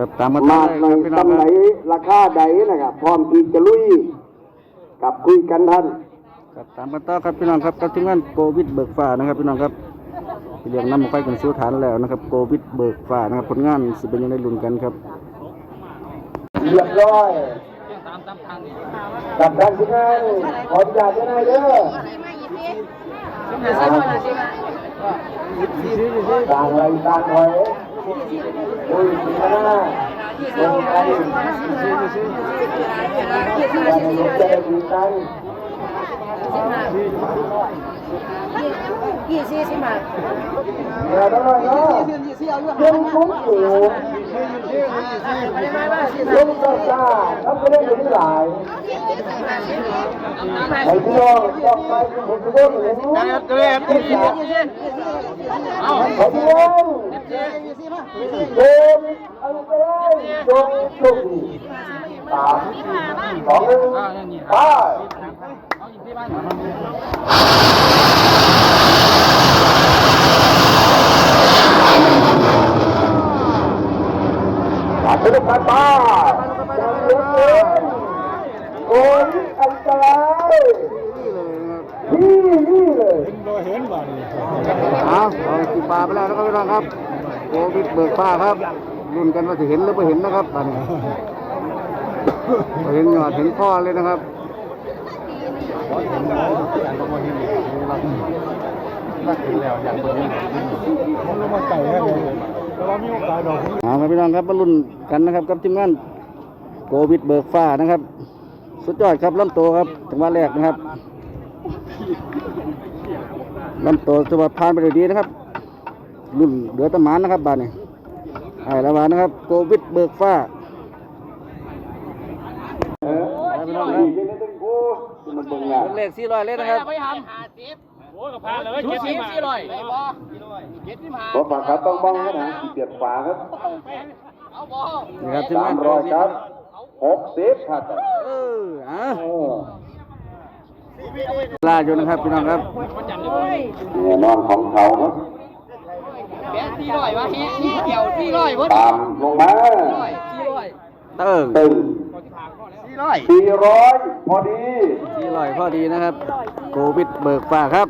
ครับตามมามาได้ในครับพี่น้องตำคไหนรับราคาใดนะครับ พร้อมที่จะลุยกับคุยกันท่าน ครับตามมาต่อครับพี่น้องครับกับทีมงานโควิดเบิกฟ้านะครับพี่น้องครับที่เรียกน้ำมาไฟกันสู้ฐานแล้วนะครับโควิดเบิกฟ้านะครับผลงานสิเป็นยังไงลุ้นกันครับ เรียบร้อยกับการที่งานขออนุญาตได้ไหมเด้อต่างอะไรต่างหอยคุ ยกันหน้าลงไปอย่าให้ลงใจดีกันยี่สิบสิบาทอย่าได้เนาะยังคุ้มอยู่ ยังก็กล้าทำไม่ได้ถึงหลายไอ้พี่น้องต้องไปผมจะต้องเห็นรู้ได้ครับได้ครับที่สามเอาไอ้พี่น้องโดนอะไรโดนโชคดีสามสองหนึ่งไป มาเป็นการป้าจะเลี้ยงเองโอ้ยอันตรายนี่นี่เลยเอาเอากีปลาไปแล้วนะครับพี่น้องครับโควิดเบิกฟ้าครับลุ้นกันว่าจะเห็นหรือไม่เห็นนะครับตอนนี้บ่เห็นยอดเห็นข้อเลยนะครับ เอาครับพี่น้องครับมาลุ้นกันนะครับกับทีมงานโควิดเบิกฟ้านะครับ สุดยอดครับลำโตครับจังหวะแรกนะครับลำตัวสวัสดิ์ผ่านไปด้วยดีนะครับ รุ่นเหลือแตะหมานนะครับบานนี้ไอ้ละวานนะครับโควิดเบิกฟ้าเออไปพี่น้องคนี่รับเป็นเรื่องกูที่มันเบิ่งงานเลขสี่ร้อยเลยนะครับ ชุดสีสี่ร้อยเพราะฝาครับต้องบ้องนะนะเปลี่ยนฝาครับนี่ครับทีมานสางมโคร้อยวิดครับหกสิบครับเอออะเออลาอยู่นะครับพี่น้องครับเนี่ยนอนของเขาครับแปดสี่ร้อยวะเฮ้ยนี่เกี่ยวสี่ร้อยวะตามลงมาสี่ร้อยเติ้งตึงสี่ร้อยสี่ร้อยพอดี สี่ร้อยพอดีนะครับโควิดเบิกฟ้าครับ